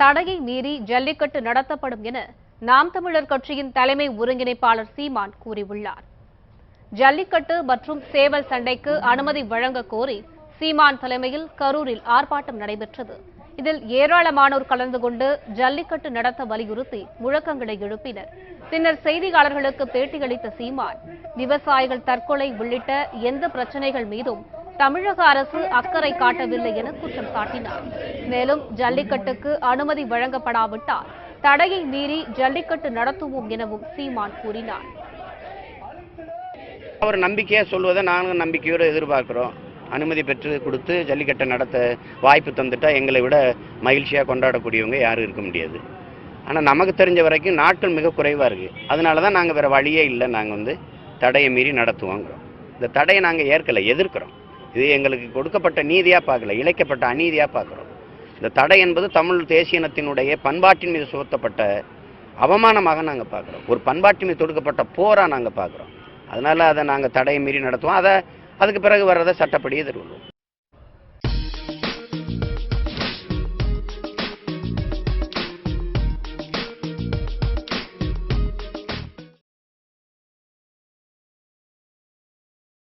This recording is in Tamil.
தடையை மீறி ஜல்லிக்கட்டு நடத்தப்படும் என நாம் தமிழர் கட்சியின் தலைமை ஒருங்கிணைப்பாளர் சீமான் கூறியுள்ளார். ஜல்லிக்கட்டு மற்றும் சேவல் சண்டைக்கு அனுமதி வழங்க கோரி சீமான் தலைமையில் கரூரில் ஆர்ப்பாட்டம் நடைபெற்றது. இதில் ஏராளமானோர் கலந்து கொண்டு ஜல்லிக்கட்டு நடத்த வலியுறுத்தி முழக்கங்களை எழுப்பினர். பின்னர் செய்தியாளர்களுக்கு பேட்டியளித்த சீமான் விவசாயிகள் தற்கொலை உள்ளிட்ட எந்த பிரச்சனைகள் மீதும் தமிழக அரசு அக்கறை காட்டவில்லை என குற்றம் சாட்டினார். மேலும் ஜல்லிக்கட்டுக்கு அனுமதி வழங்கப்படாவிட்டால் தடையை மீறி ஜல்லிக்கட்டு நடத்துவோம் எனவும் சீமான் கூறினார். அவர் நம்பிக்கையாக சொல்வதை நாங்கள் நம்பிக்கையோடு எதிர்பார்க்குறோம். அனுமதி பெற்று கொடுத்து ஜல்லிக்கட்டை நடத்த வாய்ப்பு தந்துட்டா எங்களை விட மகிழ்ச்சியாக கொண்டாடக்கூடியவங்க யாரும் இருக்க முடியாது. ஆனால் நமக்கு தெரிஞ்ச வரைக்கும் நாட்கள் மிக குறைவாக இருக்குது அதனால தான் நாங்கள் வேறு வழியே இல்லை. நாங்கள் வந்து தடையை மீறி நடத்துவோங்கிறோம். இந்த தடையை நாங்கள் ஏற்கலை எதிர்க்கிறோம். இது எங்களுக்கு கொடுக்கப்பட்ட நீதியாக பார்க்கல இழைக்கப்பட்ட அநீதியாக பார்க்குறோம். இந்த தடை என்பது தமிழ் தேசியனத்தினுடைய பண்பாட்டின் மீது சுமத்தப்பட்ட அவமானமாக நாங்கள் பார்க்குறோம். ஒரு பண்பாட்டின் மீது தொடுக்கப்பட்ட போராக நாங்கள் பார்க்குறோம். அதனால் அதை நாங்கள் தடையை மீறி நடத்துவோம். அதை அதுக்கு பிறகு வர்றதை சட்டப்படி எதிர்கொள்வோம்